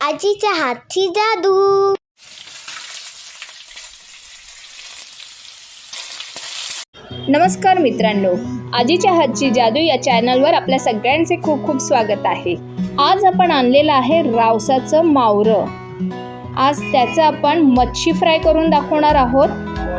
आजीच्या हातची जादू. नमस्कार मित्रांनो. आजीच्या हातची जादू या चॅनलवर आपल्या सगळ्यांचे खूप खूप स्वागत आहे. आज आपण आणलेलं आहे रावसाचं मावरं. आज त्याचं आपण मच्छी फ्राय करून दाखवणार आहोत.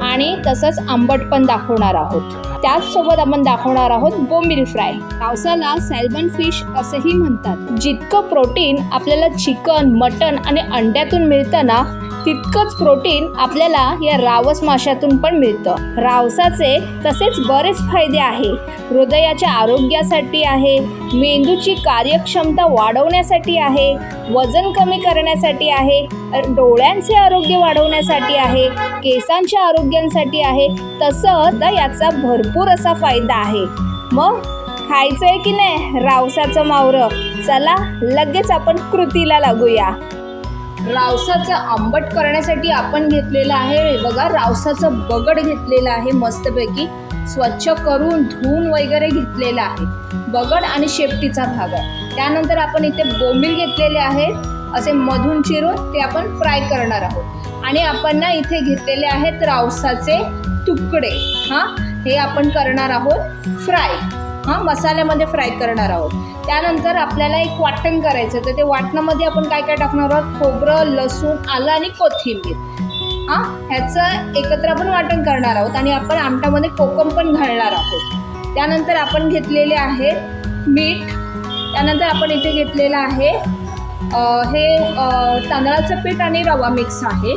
आणि तसंच आंबट पण दाखवणार आहोत. त्याचसोबत आपण दाखवणार आहोत बोंबील फ्राय. पावसाला सॅल्मन फिश असंही म्हणतात. जितकं प्रोटीन आपल्याला चिकन मटन आणि अंड्यातून मिळतं ना तितकंच प्रोटीन आपल्याला या रावस माशातून पण मिळतं. रावसाचे तसेच बरेच फायदे आहे. हृदयाच्या आरोग्यासाठी आहे मेंदूची कार्यक्षमता वाढवण्यासाठी आहे वजन कमी करण्यासाठी आहे डोळ्यांचे आरोग्य वाढवण्यासाठी आहे केसांच्या आरोग्यांसाठी आहे तसंच याचा भरपूर असा फायदा आहे. मग खायचं आहे की नाही रावसाचं मावरं? चला लगेच आपण कृतीला लागूया. रावसाचं आंबट करण्यासाठी आपण घेतलेलं आहे. बघा रावसाचं बगड घेतलेलं आहे मस्तपैकी. स्वच्छ करून धुवून वगैरे घेतलेलं आहे. बगड आणि शेपटीचा भाग आहे. त्यानंतर आपण इथे बोंबील घेतलेले आहेत असे मधून चिरून ते आपण फ्राय करणार आहोत. आणि आपण ना इथे घेतलेले आहेत रावसाचे तुकडे. हां हे आपण करणार आहोत फ्राय. हां मसाल्यामध्ये फ्राय करणार आहोत. त्यानंतर आपल्याला एक वाटण करायचं तर ते वाटणामध्ये आपण काय काय टाकणार आहोत? खोबरं लसूण आलं आणि कोथिंबीर. हां ह्याचं एकत्र आपण वाटण करणार आहोत आणि आपण आमटामध्ये कोकम पण घालणार आहोत. त्यानंतर आपण घेतलेले आहे मीठ. त्यानंतर आपण इथे घेतलेलं आहे हे तांदळाचं पीठ आणि रवा मिक्स आहे.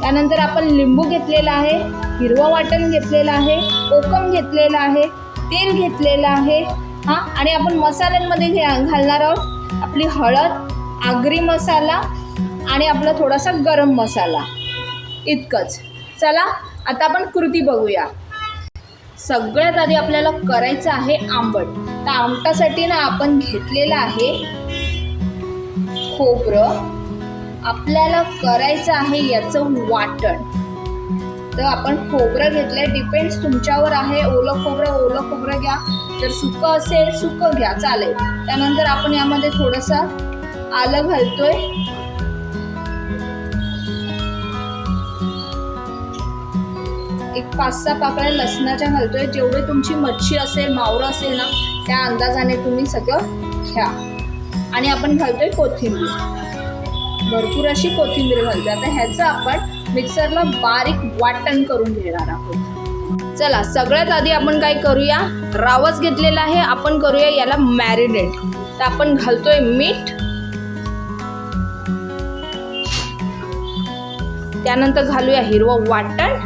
त्यानंतर आपण लिंबू घेतलेला आहे हिरवं वाटण घेतलेलं आहे कोकम घेतलेलं आहे तेल घेतलेलं आहे. हां आणि आपण मसाल्यांमध्ये घे घालणार आहोत. आपली हळद आगरी मसाला आणि आपला थोडासा गरम मसाला. इतकंच. चला आता आपण कृती बघूया. सगळ्यात आधी आपल्याला करायचं आहे आंबट. तर आमटासाठी ना आपण घेतलेलं आहे खोबरं. आपल्याला करायचं आहे याचं वाटण. तर आपण खोबरं घेतलंय. डिपेंड्स तुमच्यावर आहे. ओलं खोबरं ओलं खोबरं घ्या. जर सुकं असेल सुकं घ्या. चालेल. त्यानंतर आपण यामध्ये थोडंसं आलं घालतोय. एक पाच सहा पाकळ्या लसणाच्या घालतोय. जेवढी तुमची मच्छी असेल मावरं असेल ना त्या अंदाजाने तुम्ही सगळं घ्या. आणि आपण घालतोय कोथिंबीर. भरपूर अशी कोथिंबीर घालते आता ह्याचं आपण मिक्सरला बारीक वाटण करून घेणार आहोत. चला सगळ्यात आधी आपण काय करूया? रावस घेतलेला आहे आपण करूया याला मॅरिनेट. तर आपण घालतोय मीठ. त्यानंतर घालूया हिरवं वाटण.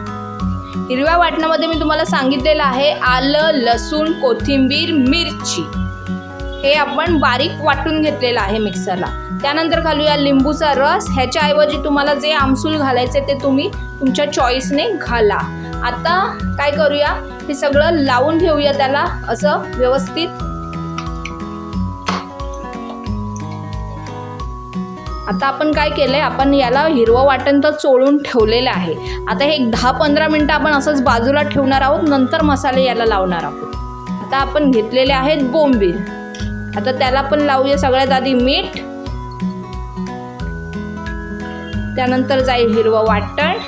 हिरव्या वाटणामध्ये मी तुम्हाला सांगितलेलं आहे आलं लसूण कोथिंबीर मिरची. हे आपण बारीक वाटून घेतलेलं आहे मिक्सरला. त्यानंतर घालूया लिंबूचा रस. ह्याच्याऐवजी तुम्हाला जे आमसूल घालायचे ते तुम्ही तुमच्या चॉईसने घाला. आता काय करूया? हे सगळं लावून घेऊया त्याला असं व्यवस्थित. आता आपण काय केलंय? आपण याला हिरवं वाटण तर चोळून ठेवलेलं आहे. आता हे एक दहा पंधरा मिनटं आपण असंच बाजूला ठेवणार आहोत. नंतर मसाले याला लावणार आहोत. आता आपण घेतलेले आहेत बोंबील. आता त्याला पण लावूया सगळ्यात आधी मीठ. त्यानंतर जाईल हिरवं वाटण.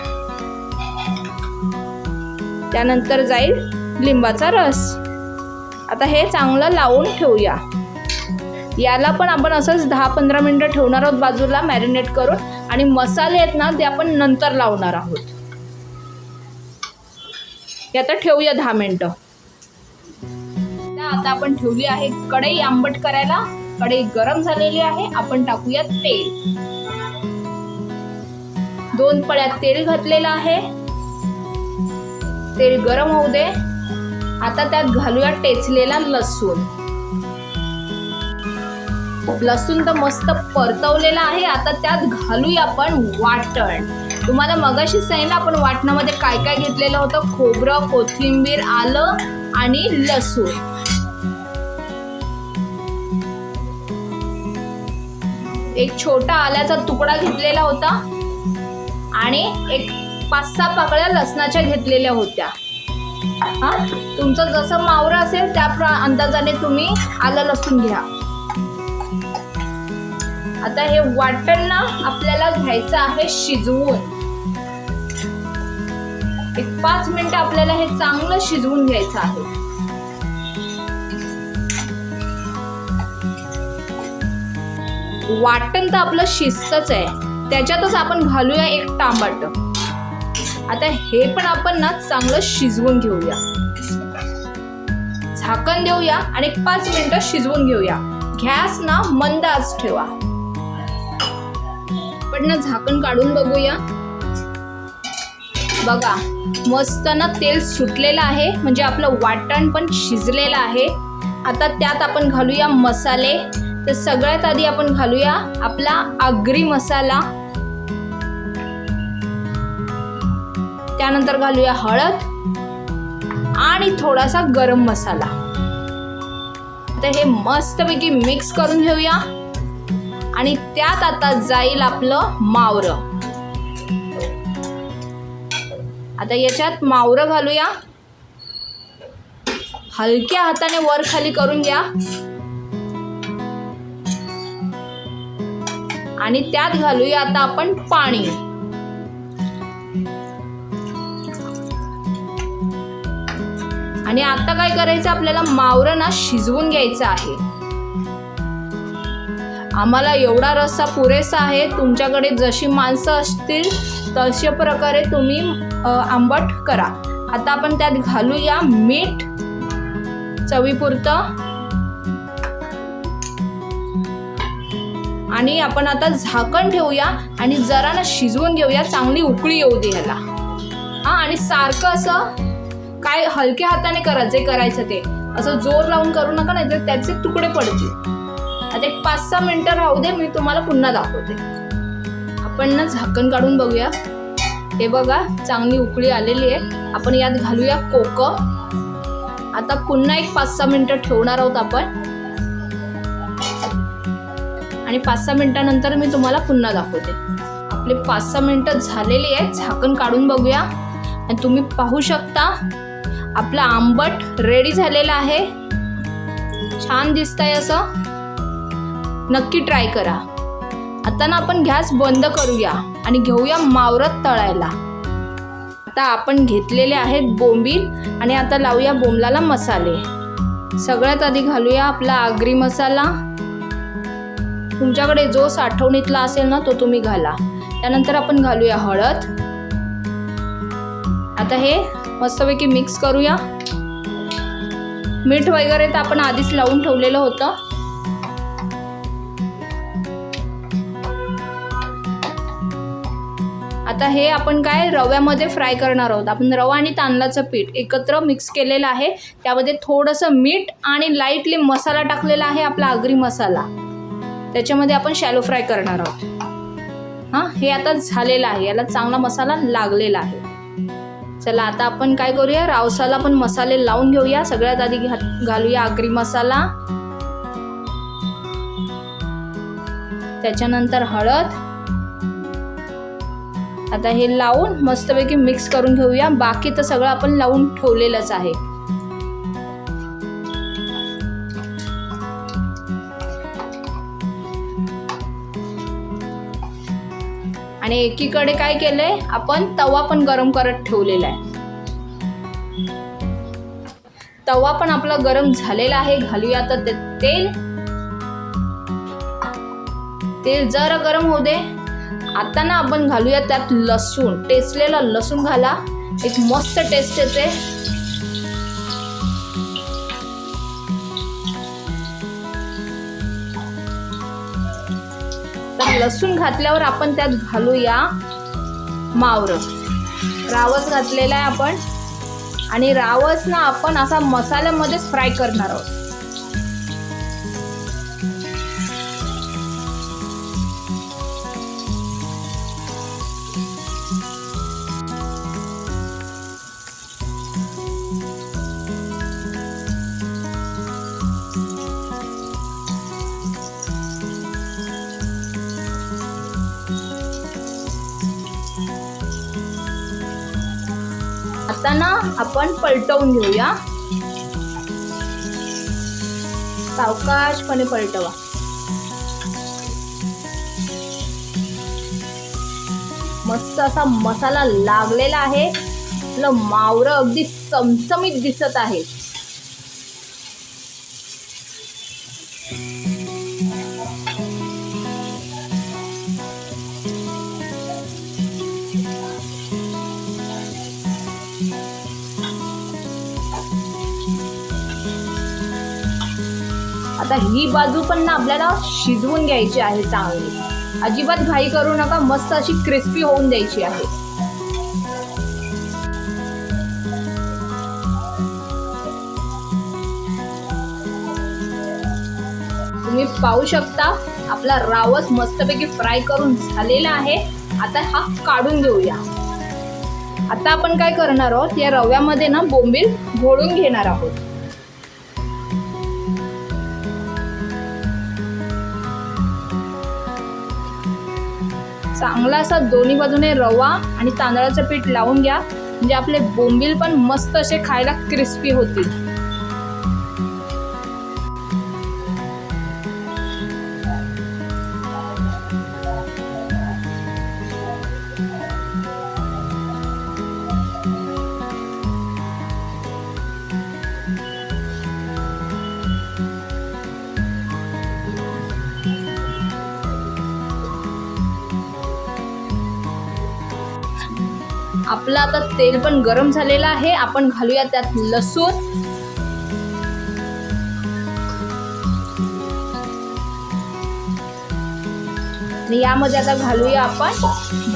त्यानंतर जाईल लिंबाचा रस. आता हे चांगलं लावून ठेवूया. याला पण आपण असंच दहा पंधरा मिनटं ठेवणार आहोत बाजूला मॅरिनेट करून. आणि मसाले आहेत ना ते आपण नंतर लावणार आहोत. हे आता ठेवूया दहा मिनटं. आता आपण ठेवली आहे कढई. आंबट करायला कढई गरम झालेली आहे. आपण टाकूया तेल. दोन पळ्यात तेल घातलेलं आहे. तेल गरम होऊ दे. आता त्यात घालूया टेचलेला लसूण. लसूण तर मस्त परतवलेला आहे. आता त्यात घालूया आपण वाटण. तुम्हाला मगाशी सांगितलं आपण वाटणामध्ये काय काय घेतलेलं होतं? खोबरं कोथिंबीर आलं आणि लसूण. एक छोटा आल्याचा तुकडा घेतलेला होता. आणि एक पाच सहा पाकळ्या लसणाच्या घेतलेल्या होत्या. हा? तुमचं जसं मावरं असेल त्या अंदाजाने तुम्ही आलं लसूण घ्या. आता हे वाटण ना आपल्याला घ्यायचं आहे शिजवून. एक पाच मिनिटं आपल्याला हे चांगलं शिजवून घ्यायचं आहे. वाटण तर आपलं शिस्तच आहे. त्याच्यातच आपण घालूया एक टामाट आता हे पण आपण ना चांगलं शिजवून घेऊया. झाकण देऊया आणि एक पाच मिनिटं शिजवून घेऊया. गॅस ना मंद आज ठेवा. पण ना झाकण काढून बघूया. बघा मस्त ना तेल सुटलेलं आहे. म्हणजे आपलं वाटण पण शिजलेलं आहे. आता त्यात आपण घालूया मसाले. तर सगळ्यात आधी आपण घालूया आपला आगरी मसाला. त्यानंतर घालूया हळद आणि थोडासा गरम मसाला. तर हे मस्तपैकी मिक्स करून घेऊया. आणि त्यात आता जाईल आपलं मावरं. आता याच्यात मावरं घालूया. हलक्या हाताने वर खाली करून घ्या. आणि त्यात घालूया आता आपण पाणी. आणि आता काय करायचं? आपल्याला मावरं ना शिजवून घ्यायचं आहे. आम्हाला एवढा रस्सा पुरेसा आहे. तुमच्याकडे जशी माणसं असतील तशा प्रकारे तुम्ही आंबट करा. आता आपण त्यात घालूया मीठ चवीपुरतं. आणि आपण आता झाकण ठेवूया आणि जरा ना शिजवून घेऊया चांगली उकळी येऊ दे ह्याला. हा आणि सारखं असं काय हलक्या हाताने करा जे करायचं ते. असं जोर लावून करू नका नाही तर त्याचे तुकडे पडतील. आता एक पाच सहा मिनटं राहू दे मी तुम्हाला पुन्हा दाखवते. आपण ना झाकण काढून बघूया. हे बघा चांगली उकळी आलेली आहे. आपण यात घालूया कोकम. आता पुन्हा एक पाच सहा मिनटं ठेवणार आहोत आपण. आणि पाच सहा मिनिटानंतर मी तुम्हाला पुन्हा दाखवते. आपले पाच सहा मिनटं झालेली आहेत. झाकण काढून बघूया. आणि तुम्ही पाहू शकता आपलं आंबट रेडी झालेलं आहे. छान दिसतंय असं. नक्की ट्राय करा. आता ना आपण गॅस बंद करूया आणि घेऊया मावरत तळायला. आता आपण घेतलेले आहेत बोंबील आणि आता लावूया बोंबलाला मसाले. सगळ्यात आधी घालूया आपला आगरी मसाला. तुमच्याकडे जो साठवणीतला असेल ना तो तुम्ही घाला. त्यानंतर आपण घालूया हळद. आता हे मस्तपैकी मिक्स करूया. मीठ वगैरे तर आपण आधीच लावून ठेवलेलं होतं. आता हे आपण काय रव्यामध्ये फ्राय करणार आहोत. आपण रवा आणि तांदळाचं पीठ एकत्र मिक्स केलेलं आहे. त्यामध्ये थोडंसं मीठ आणि लाईटली मसाला टाकलेला आहे आपला आगरी मसाला. त्याच्यामध्ये आपण शॅलो फ्राय करणार आहोत. हां हे आता झालेलं आहे. याला चांगला मसाला लागलेला आहे. चला आता आपण काय करूया? रावसाला पण मसाले लावून घेऊया. सगळ्यात आधी घालूया आगरी मसाला. त्याच्यानंतर हळद. आता हे लावून मस्तपैकी मिक्स करून घेऊया. बाकी तर सगळं आपण लावून ठेवलेलंच आहे. आणि एकीकडे काय केलंय? आपण तवा पण गरम करत ठेवलेला आहे. तवा पण आपला गरम झालेला आहे. घालूया तर ते तेल. तेल जरा गरम होऊ दे. आता ना आपण घालूया त्यात लसूण. टेचलेला लसूण घाला. एक मस्त टेस्ट येते. लसूण घातल्यावर आपण त्यात घालूया मावरं. रावस घातलेला आहे आपण. आणि रावस ना आपण असा मसाल्यामध्येच फ्राय करणार आहोत. ना आपण पलटवून घेऊया. सावकाशपणे पलटवा. मस्त असा मसाला लागलेला आहे. आपलं मावर अगदी चमचमीत दिसत आहे. आता ही बाजू पण ना आपल्याला शिजवून घ्यायची आहे चांगली. अजिबात घाई करू नका मस्त अशी क्रिस्पी होऊन द्यायची आहे. तुम्ही पाहू शकता आपला रावस मस्तपैकी फ्राय करून झालेला आहे. आता हा काढून घेऊया. आता आपण काय करणार आहोत? या रव्यामध्ये ना बोंबील घोळून घेणार आहोत. चांगला असा दोन्ही बाजूने रवा आणि तांदळाचं पीठ लावून घ्या. म्हणजे आपले बोंबील पण मस्त असे खायला क्रिस्पी होतील. आपलं आता तेल पण गरम झालेलं आहे. आपण घालूया त्यात लसूण. आणि यामध्ये आता घालूया आपण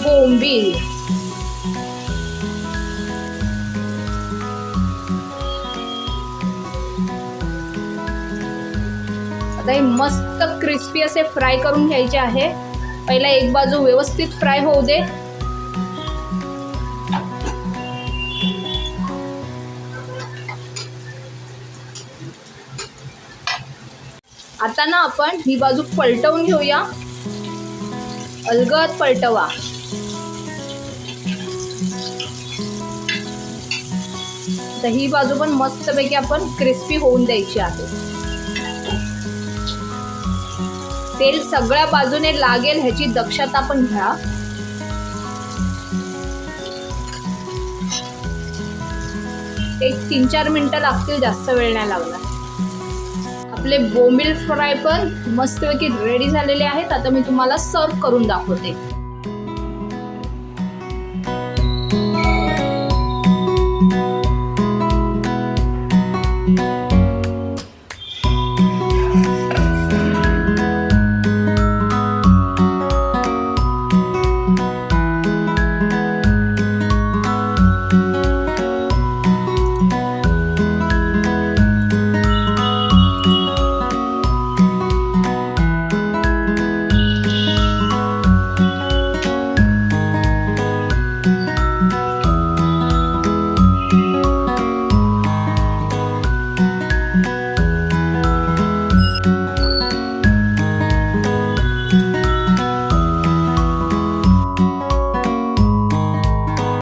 बोंबील. आता हे मस्त क्रिस्पी असे फ्राय करून घ्यायचे आहे. पहिला एक बाजू व्यवस्थित फ्राय होऊ दे. आता ना आपण ही बाजू पलटवून घेऊया. अलगद पलटवा. तर ही बाजू पण मस्तपैकी आपण क्रिस्पी होऊन द्यायची आहे. तेल सगळ्या बाजूने लागेल ह्याची दक्षता पण घ्या. एक तीन चार मिनिटं लागतील जास्त वेळ नाही लागणार. आपले बोंबील फ्राय पण मस्तपैकी रेडी झालेले आहेत. आता मी तुम्हाला सर्व करून दाखवते.